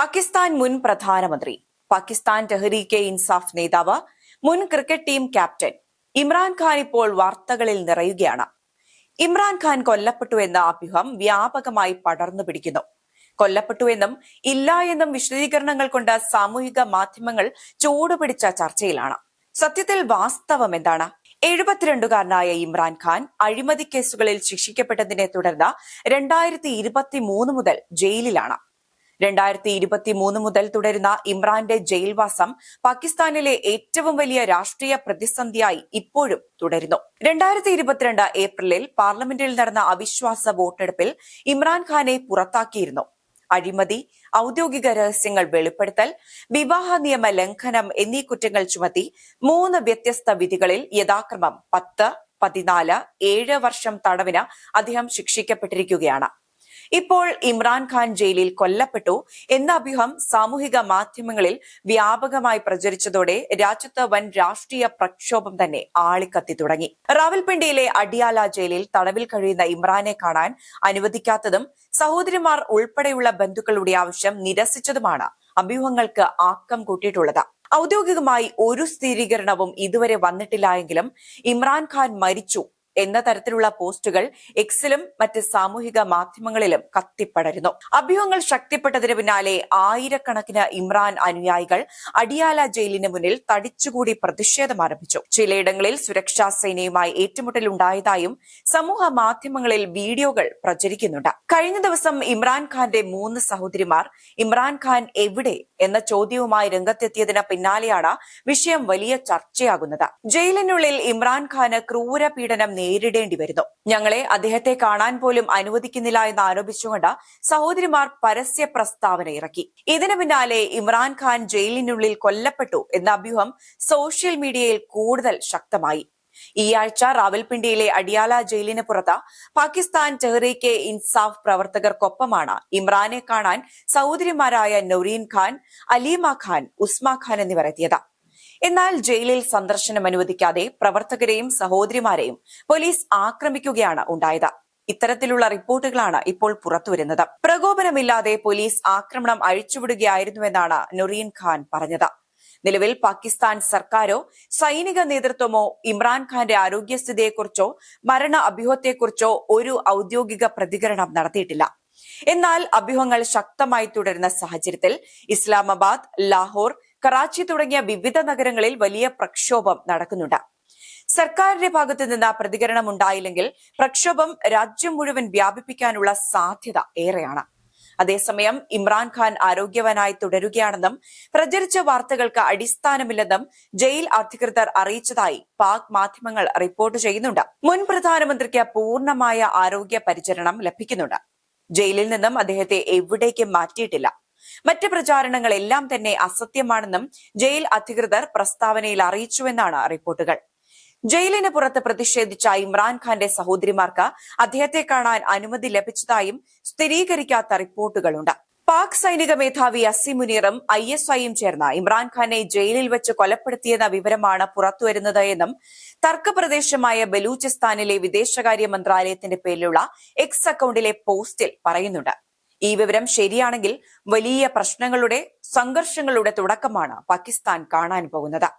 പാകിസ്ഥാൻ മുൻ പ്രധാനമന്ത്രി പാകിസ്ഥാൻ തെഹ്രീക്കെ ഇൻസാഫ് നേതാവ് മുൻ ക്രിക്കറ്റ് ടീം ക്യാപ്റ്റൻ ഇമ്രാൻഖാൻ ഇപ്പോൾ വാർത്തകളിൽ നിറയുകയാണ്. ഇമ്രാൻഖാൻ കൊല്ലപ്പെട്ടു എന്ന അഭ്യൂഹം വ്യാപകമായി പടർന്നു പിടിക്കുന്നു. കൊല്ലപ്പെട്ടുവെന്നും ഇല്ല എന്നും വിശദീകരണങ്ങൾ കൊണ്ട് സാമൂഹിക മാധ്യമങ്ങൾ ചൂടുപിടിച്ച ചർച്ചയിലാണ്. സത്യത്തിൽ വാസ്തവം എന്താണ്? എഴുപത്തിരണ്ടുകാരനായ ഇമ്രാൻഖാൻ അഴിമതി കേസുകളിൽ ശിക്ഷിക്കപ്പെട്ടതിനെ തുടർന്ന് രണ്ടായിരത്തി ഇരുപത്തി മൂന്ന് മുതൽ ജയിലിലാണ്. രണ്ടായിരത്തി ഇരുപത്തി മൂന്ന് മുതൽ തുടരുന്ന ഇമ്രാന്റെ ജയിൽവാസം പാകിസ്ഥാനിലെ ഏറ്റവും വലിയ രാഷ്ട്രീയ പ്രതിസന്ധിയായി ഇപ്പോഴും തുടരുന്നു. രണ്ടായിരത്തി ഇരുപത്തിരണ്ട് ഏപ്രിലിൽ പാർലമെന്റിൽ നടന്ന അവിശ്വാസ വോട്ടെടുപ്പിൽ ഇമ്രാൻഖാനെ പുറത്താക്കിയിരുന്നു. അഴിമതി ഔദ്യോഗിക രഹസ്യങ്ങൾ വെളിപ്പെടുത്തൽ വിവാഹ നിയമ ലംഘനം എന്നീ കുറ്റങ്ങൾ ചുമത്തി മൂന്ന് വ്യത്യസ്ത വിധികളിൽ യഥാക്രമം പത്ത് പതിനാല് ഏഴ് വർഷം തടവിന് അദ്ദേഹം ശിക്ഷിക്കപ്പെട്ടിരിക്കുകയാണ്. ഇപ്പോൾ ഇമ്രാൻഖാൻ ജയിലിൽ കൊല്ലപ്പെട്ടു എന്ന അഭ്യൂഹം സാമൂഹിക മാധ്യമങ്ങളിൽ വ്യാപകമായി പ്രചരിച്ചതോടെ രാജ്യത്ത് വൻ രാഷ്ട്രീയ പ്രക്ഷോഭം തന്നെ ആളിക്കത്തി തുടങ്ങി. റാവൽപിണ്ടിയിലെ അഡിയാല ജയിലിൽ തടവിൽ കഴിയുന്ന ഇമ്രാനെ കാണാൻ അനുവദിക്കാത്തതും സഹോദരിമാർ ഉൾപ്പെടെയുള്ള ബന്ധുക്കളുടെ ആവശ്യം നിരസിച്ചതുമാണ് അഭ്യൂഹങ്ങൾക്ക് ആക്കം കൂട്ടിയിട്ടുള്ളത്. ഔദ്യോഗികമായി ഒരു സ്ഥിരീകരണവും ഇതുവരെ വന്നിട്ടില്ല എങ്കിലും ഇമ്രാൻഖാൻ മരിച്ചു എന്ന തരത്തിലുള്ള പോസ്റ്റുകൾ എക്സിലും മറ്റ് സാമൂഹിക മാധ്യമങ്ങളിലും കത്തിപ്പടരുന്നു. അഭ്യൂഹങ്ങൾ ശക്തിപ്പെട്ടതിന് പിന്നാലെ ആയിരക്കണക്കിന് ഇമ്രാൻ അനുയായികൾ അടിയാല ജയിലിന് മുന്നിൽ തടിച്ചുകൂടി പ്രതിഷേധം ആരംഭിച്ചു. ചിലയിടങ്ങളിൽ സുരക്ഷാ സേനയുമായി ഏറ്റുമുട്ടലുണ്ടായതായും സമൂഹ മാധ്യമങ്ങളിൽ വീഡിയോകൾ പ്രചരിക്കുന്നുണ്ട്. കഴിഞ്ഞ ദിവസം ഇമ്രാൻഖാന്റെ മൂന്ന് സഹോദരിമാർ ഇമ്രാൻഖാൻ എവിടെ എന്ന ചോദ്യവുമായി രംഗത്തെത്തിയതിന് പിന്നാലെയാണ് വിഷയം വലിയ ചർച്ചയാകുന്നത്. ജയിലിനുള്ളിൽ ഇമ്രാൻഖാന് ക്രൂര പീഡനം നേരിടേണ്ടി വരുന്നു. ഞങ്ങളെ അദ്ദേഹത്തെ കാണാൻ പോലും അനുവദിക്കുന്നില്ല എന്ന് ആരോപിച്ചുകൊണ്ട് സഹോദരിമാർ പരസ്യ പ്രസ്താവന ഇറക്കി. ഇതിനു പിന്നാലെ ഇമ്രാൻഖാൻ ജയിലിനുള്ളിൽ കൊല്ലപ്പെട്ടു എന്ന അഭ്യൂഹം സോഷ്യൽ മീഡിയയിൽ കൂടുതൽ ശക്തമായി. ഈ ആഴ്ച റാവൽപിണ്ടിയിലെ അടിയാല ജയിലിന് പുറത്ത് പാകിസ്ഥാൻ ടെഹ്രീക്കെ ഇൻസാഫ് പ്രവർത്തകർക്കൊപ്പമാണ് ഇമ്രാനെ കാണാൻ സഹോദരിമാരായ നൊറീൻ ഖാൻ അലീമ ഖാൻ ഉസ്മ ഖാൻ എന്നിവർ എത്തിയത്. എന്നാൽ ജയിലിൽ സന്ദർശനം അനുവദിക്കാതെ പ്രവർത്തകരെയും സഹോദരിമാരെയും പോലീസ് ആക്രമിക്കുകയാണ് ഉണ്ടായത്. ഇത്തരത്തിലുള്ള റിപ്പോർട്ടുകളാണ് ഇപ്പോൾ പുറത്തുവരുന്നത്. പ്രകോപനമില്ലാതെ പോലീസ് ആക്രമണം അഴിച്ചുവിടുകയായിരുന്നുവെന്നാണ് നൊറീൻ ഖാൻ പറഞ്ഞത്. നിലവിൽ പാകിസ്ഥാൻ സർക്കാരോ സൈനിക നേതൃത്വമോ ഇമ്രാൻഖാന്റെ ആരോഗ്യസ്ഥിതിയെക്കുറിച്ചോ മരണ അഭ്യൂഹത്തെക്കുറിച്ചോ ഒരു ഔദ്യോഗിക പ്രതികരണം നടത്തിയിട്ടില്ല. എന്നാൽ അഭ്യൂഹങ്ങൾ ശക്തമായി തുടരുന്ന സാഹചര്യത്തിൽ ഇസ്ലാമാബാദ് ലാഹോർ കറാച്ചി തുടങ്ങിയ വിവിധ നഗരങ്ങളിൽ വലിയ പ്രക്ഷോഭം നടക്കുന്നുണ്ട്. സർക്കാരിന്റെ ഭാഗത്തു നിന്ന് പ്രതികരണം ഉണ്ടായില്ലെങ്കിൽ പ്രക്ഷോഭം രാജ്യം മുഴുവൻ വ്യാപിപ്പിക്കാനുള്ള സാധ്യത ഏറെയാണ്. അതേസമയം ഇമ്രാൻഖാൻ ആരോഗ്യവാനായി തുടരുകയാണെന്നും പ്രചരിച്ച വാർത്തകൾക്ക് അടിസ്ഥാനമില്ലെന്നും ജയിൽ അധികൃതർ അറിയിച്ചതായി പാക് മാധ്യമങ്ങൾ റിപ്പോർട്ട് ചെയ്യുന്നുണ്ട്. മുൻ പ്രധാനമന്ത്രിക്ക് പൂർണമായ ആരോഗ്യ പരിചരണം ലഭിക്കുന്നുണ്ട്. ജയിലിൽ നിന്നും അദ്ദേഹത്തെ എവിടേക്കും മാറ്റിയിട്ടില്ല. മറ്റ് പ്രചാരണങ്ങളെല്ലാം തന്നെ അസത്യമാണെന്നും ജയിൽ അധികൃതർ പ്രസ്താവനയിൽ അറിയിച്ചുവെന്നാണ് റിപ്പോർട്ടുകൾ. ജയിലിന് പുറത്ത് പ്രതിഷേധിച്ച ഇമ്രാൻഖാന്റെ സഹോദരിമാർക്ക് അദ്ദേഹത്തെ കാണാൻ അനുമതി ലഭിച്ചതായും സ്ഥിരീകരിക്കാത്ത റിപ്പോർട്ടുകളുണ്ട്. പാക് സൈനിക മേധാവി അസി മുനീറും ഐ എസ് ഐയും ചേർന്ന് ഇമ്രാൻഖാനെ ജയിലിൽ വെച്ച് കൊലപ്പെടുത്തിയെന്ന വിവരമാണ് പുറത്തുവരുന്നത് എന്നും തർക്കപ്രദേശമായ ബലൂചിസ്ഥാനിലെ വിദേശകാര്യ മന്ത്രാലയത്തിന്റെ പേരിലുള്ള എക്സ് അക്കൌണ്ടിലെ പോസ്റ്റിൽ പറയുന്നുണ്ട്. ഈ വിവരം ശരിയാണെങ്കിൽ വലിയ പ്രശ്നങ്ങളുടെ സംഘർഷങ്ങളുടെ തുടക്കമാണ് പാകിസ്ഥാൻ കാണാൻ പോകുന്നത്.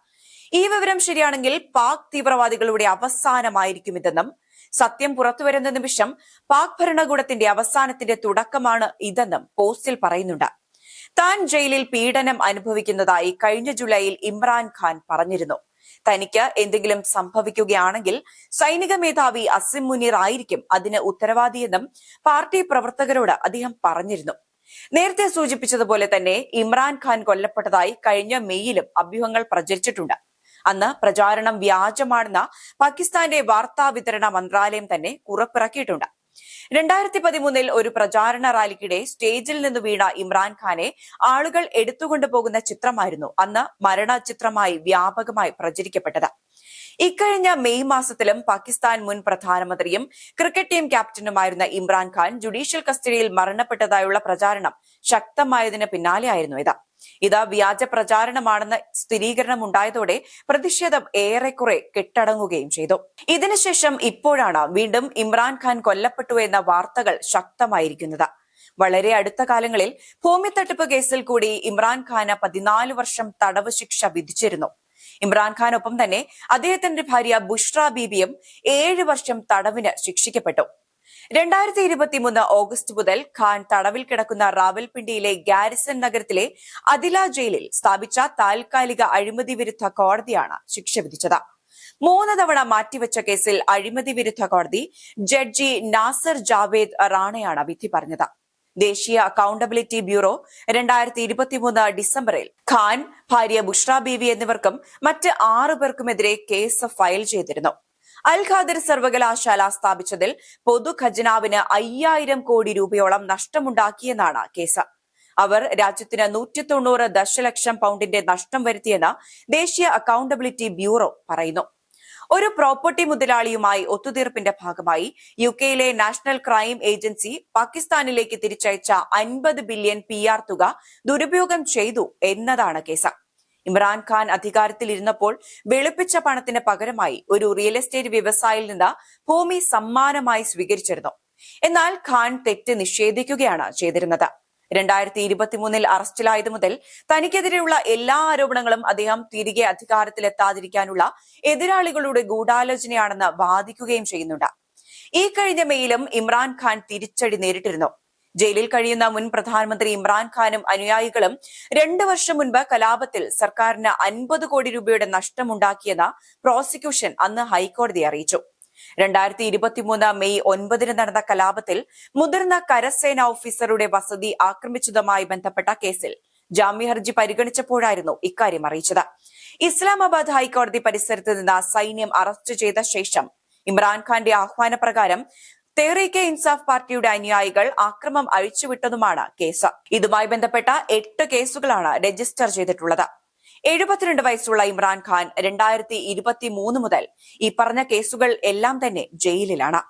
ഈ വിവരം ശരിയാണെങ്കിൽ പാക് തീവ്രവാദികളുടെ അവസാനമായിരിക്കും ഇതെന്നും സത്യം പുറത്തുവരുന്ന നിമിഷം പാക് ഭരണകൂടത്തിന്റെ അവസാനത്തിന്റെ തുടക്കമാണ് ഇതെന്നും പോസ്റ്റിൽ പറയുന്നുണ്ട്. താൻ ജയിലിൽ പീഡനം അനുഭവിക്കുന്നതായി കഴിഞ്ഞ ജൂലൈയിൽ ഇമ്രാൻ ഖാൻ പറഞ്ഞിരുന്നു. തനിക്ക് എന്തെങ്കിലും സംഭവിക്കുകയാണെങ്കിൽ സൈനിക മേധാവി അസിം മുനീർ ആയിരിക്കും അതിന് ഉത്തരവാദിയെന്നും പാർട്ടി പ്രവർത്തകരോട് അദ്ദേഹം പറഞ്ഞിരുന്നു. നേരത്തെ സൂചിപ്പിച്ചതുപോലെ തന്നെ ഇമ്രാൻഖാൻ കൊല്ലപ്പെട്ടതായി കഴിഞ്ഞ മെയ്യിലും അഭ്യൂഹങ്ങൾ പ്രചരിച്ചിട്ടുണ്ട്. അന്ന് പ്രചാരണം വ്യാജമാണെന്ന് പാകിസ്ഥാന്റെ വാർത്താ വിതരണ മന്ത്രാലയം തന്നെ കുറപ്പിറക്കിയിട്ടുണ്ട് രണ്ടായിരത്തി പതിമൂന്നിൽ ഒരു പ്രചാരണ റാലിക്കിടെ സ്റ്റേജിൽ നിന്ന് വീണ ഇമ്രാൻഖാനെ ആളുകൾ എടുത്തുകൊണ്ടുപോകുന്ന ചിത്രമായിരുന്നു അന്ന് മരണ ചിത്രമായി വ്യാപകമായി പ്രചരിക്കപ്പെട്ടത്. ഇക്കഴിഞ്ഞ മെയ് മാസത്തിലും പാകിസ്ഥാൻ മുൻ പ്രധാനമന്ത്രിയും ക്രിക്കറ്റ് ടീം ക്യാപ്റ്റനുമായിരുന്ന ഇമ്രാൻഖാൻ ജുഡീഷ്യൽ കസ്റ്റഡിയിൽ മരണപ്പെട്ടതായുള്ള പ്രചാരണം ശക്തമായതിന് പിന്നാലെയായിരുന്നു ഇത്. ഇത് വ്യാജ പ്രചാരണമാണെന്ന് സ്ഥിരീകരണം ഉണ്ടായതോടെ പ്രതിഷേധം ഏറെക്കുറെ കെട്ടടങ്ങുകയും ചെയ്തു. ഇതിനുശേഷം ഇപ്പോഴാണ് വീണ്ടും ഇമ്രാൻഖാൻ കൊല്ലപ്പെട്ടു എന്ന വാർത്തകൾ ശക്തമായിരിക്കുന്നത്. വളരെ അടുത്ത കാലങ്ങളിൽ ഭൂമി തട്ടിപ്പ് കേസിൽ കൂടി ഇമ്രാൻഖാന് പതിനാല് വർഷം തടവ് ശിക്ഷ വിധിച്ചിരുന്നു. ഇമ്രാൻഖാനൊപ്പം തന്നെ അദ്ദേഹത്തിന്റെ ഭാര്യ ബുഷ്ര ബീബിയും ഏഴ് വർഷം തടവിന് ശിക്ഷിക്കപ്പെട്ടു. രണ്ടായിരത്തി ഇരുപത്തിമൂന്ന് ഓഗസ്റ്റ് മുതൽ ഖാൻ തടവിൽ കിടക്കുന്ന റാവൽപിണ്ടിയിലെ ഗാരിസൺ നഗരത്തിലെ അതില ജയിലിൽ സ്ഥാപിച്ച താൽക്കാലിക അഴിമതി വിരുദ്ധ കോടതിയാണ് ശിക്ഷ വിധിച്ചത്. മൂന്ന് തവണ മാറ്റിവെച്ച കേസിൽ അഴിമതി വിരുദ്ധ കോടതി ജഡ്ജി നാസർ ജാവേദ് റാണയാണ് വിധി പറഞ്ഞത്. ദേശീയ അക്കൌണ്ടബിലിറ്റി ബ്യൂറോ രണ്ടായിരത്തി ഇരുപത്തിമൂന്ന് ഡിസംബറിൽ ഖാൻ ഭാര്യ ബുഷ്ര ബീവി എന്നിവർക്കും മറ്റ് ആറു പേർക്കുമെതിരെ കേസ് ഫയൽ ചെയ്തിരുന്നു. അൽ ഖാദിർ സർവകലാശാല സ്ഥാപിച്ചതിൽ പൊതു പൊതുഖജനാവിന് അയ്യായിരം കോടി രൂപയോളം നഷ്ടമുണ്ടാക്കിയെന്നാണ് കേസ്. അവർ രാജ്യത്തിന് നൂറ്റി തൊണ്ണൂറ് ദശലക്ഷം പൗണ്ടിന്റെ നഷ്ടം വരുത്തിയെന്ന് ദേശീയ അക്കൗണ്ടബിലിറ്റി ബ്യൂറോ പറയുന്നു. ഒരു പ്രോപ്പർട്ടി മുതലാളിയുമായി ഒത്തുതീർപ്പിന്റെ ഭാഗമായി യു കെയിലെ നാഷണൽ ക്രൈം ഏജൻസി പാകിസ്ഥാനിലേക്ക് തിരിച്ചയച്ച അൻപത് ബില്യൺ പി ആർ തുക ദുരുപയോഗം ചെയ്തു എന്നതാണ് കേസ്. ഇമ്രാൻഖാൻ അധികാരത്തിലിരുന്നപ്പോൾ വെളുപ്പിച്ച പണത്തിന് പകരമായി ഒരു റിയൽ എസ്റ്റേറ്റ് വ്യവസായിയിൽ നിന്ന് ഭൂമി സമ്മാനമായി സ്വീകരിച്ചിരുന്നു. എന്നാൽ ഖാൻ തെറ്റ് നിഷേധിക്കുകയാണ് ചെയ്തിരുന്നത്. രണ്ടായിരത്തി ഇരുപത്തിമൂന്നിൽ അറസ്റ്റിലായത് മുതൽ തനിക്കെതിരെയുള്ള എല്ലാ ആരോപണങ്ങളും അദ്ദേഹം തിരികെ അധികാരത്തിലെത്താതിരിക്കാനുള്ള എതിരാളികളുടെ ഗൂഢാലോചനയാണെന്ന് വാദിക്കുകയും ചെയ്യുന്നുണ്ട്. ഈ കഴിഞ്ഞ മെയിലും ഇമ്രാൻഖാൻ തിരിച്ചടി നേരിട്ടിരുന്നു. ജയിലിൽ കഴിയുന്ന മുൻ പ്രധാനമന്ത്രി ഇമ്രാൻഖാനും അനുയായികളും രണ്ടു വർഷം മുൻപ് കലാപത്തിൽ സർക്കാരിന് അൻപത് കോടി രൂപയുടെ നഷ്ടമുണ്ടാക്കിയെന്ന് പ്രോസിക്യൂഷൻ അന്ന് ഹൈക്കോടതി അറിയിച്ചു. രണ്ടായിരത്തി ഇരുപത്തിമൂന്ന് മെയ് ഒൻപതിന് നടന്ന കലാപത്തിൽ മുതിർന്ന കരസേന ഓഫീസറുടെ വസതി ആക്രമിച്ചതുമായി ബന്ധപ്പെട്ട കേസിൽ ജാമ്യഹർജി പരിഗണിച്ചപ്പോഴായിരുന്നു ഇക്കാര്യം അറിയിച്ചത്. ഇസ്ലാമാബാദ് ഹൈക്കോടതി പരിസരത്ത് നിന്ന് സൈന്യം അറസ്റ്റ് ചെയ്ത ശേഷം ഇമ്രാൻഖാന്റെ ആഹ്വാനപ്രകാരം തെഹ്രീക്കെ ഇൻസാഫ് പാർട്ടിയുടെ അനുയായികൾ ആക്രമം അഴിച്ചുവിട്ടതുമാണ് കേസ്. ഇതുമായി ബന്ധപ്പെട്ട എട്ട് കേസുകളാണ് രജിസ്റ്റർ ചെയ്തിട്ടുള്ളത്. എഴുപത്തിരണ്ട് വയസ്സുള്ള ഇമ്രാൻഖാൻ രണ്ടായിരത്തി ഇരുപത്തി മൂന്ന് മുതൽ ഈ പറഞ്ഞ കേസുകൾ എല്ലാം തന്നെ ജയിലിലാണ്.